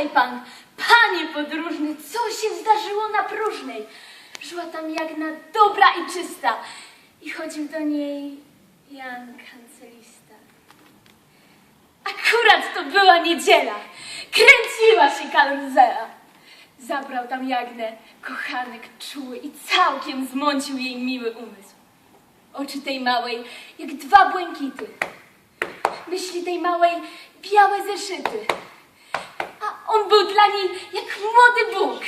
Posłuchaj pan, panie podróżny, co się zdarzyło na próżnej? Szła tam Jagna dobra i czysta i chodził do niej Jan kancelista. Akurat to była niedziela. Kręciła się karuzela. Zabrał tam Jagnę kochanek czuły i całkiem zmącił jej miły umysł. Oczy tej małej jak dwa błękity. Myśli tej małej białe zeszyty. On był dla niej jak młody Bóg.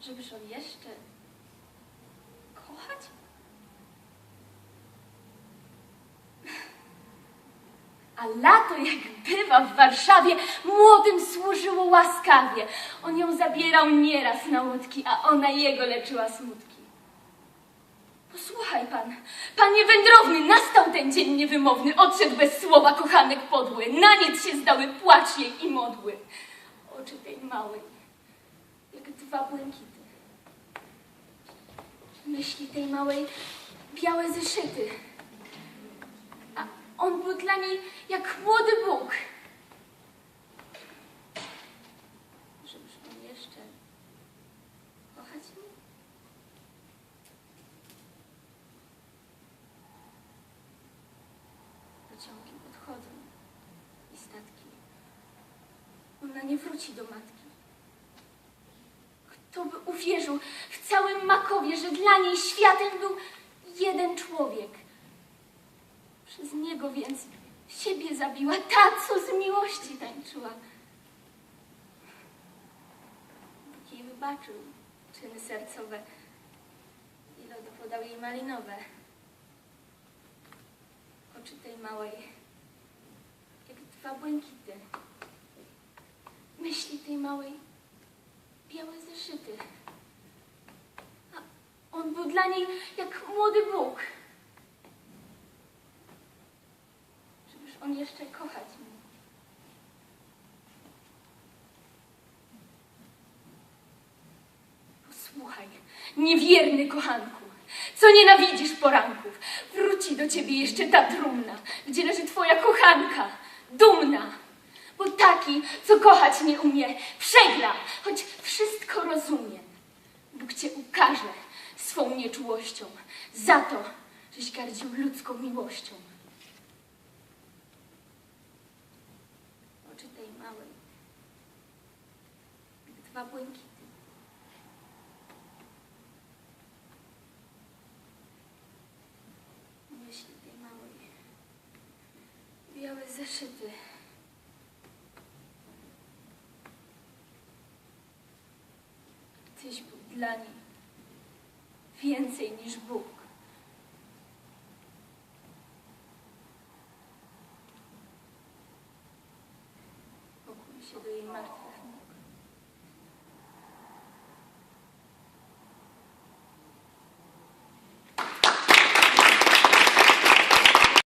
Żebyż on jeszcze kochać? A lato, jak bywa w Warszawie, młodym służyło łaskawie. On ją zabierał nieraz na łódki, a ona jego leczyła smutki. Posłuchaj pan, panie wędrowny, nastał ten dzień niewymowny, odszedł bez słowa kochanek podły, na nic się zdały płacz jej i modły. Oczy tej małej, jak dwa błękity. Myśli tej małej, białe zeszyty. A on był dla niej jak młody Bóg. Żebyż on jeszcze kochać mnie? Pociągi podchodzą i statki. Ona nie wróci do matki. Kto by uwierzył w całym Makowie, że dla niej światem był jeden człowiek? Przez niego więc siebie zabiła ta, co z miłości tańczyła. Bóg jej wybaczył czyny sercowe i lodu podał jej malinowe. Oczy tej małej, jak dwa błękity. Myśli tej małej, białe zeszyty. A on był dla niej jak młody Bóg. Żebyż on jeszcze kochać mnie. Posłuchaj, niewierny kochanku, co nienawidzisz poranków. Wróci do ciebie jeszcze ta trumna, gdzie leży twoja kochanka, dumna. Bo taki, co kochać nie umie, przegra, choć wszystko rozumie. Bóg cię ukaże swą nieczułością za to, żeś gardził ludzką miłością. Oczy tej małej, dwa błękity. Myśli tej małej, zeszyty. Tyś był dla niej więcej niż Bóg. Się do jej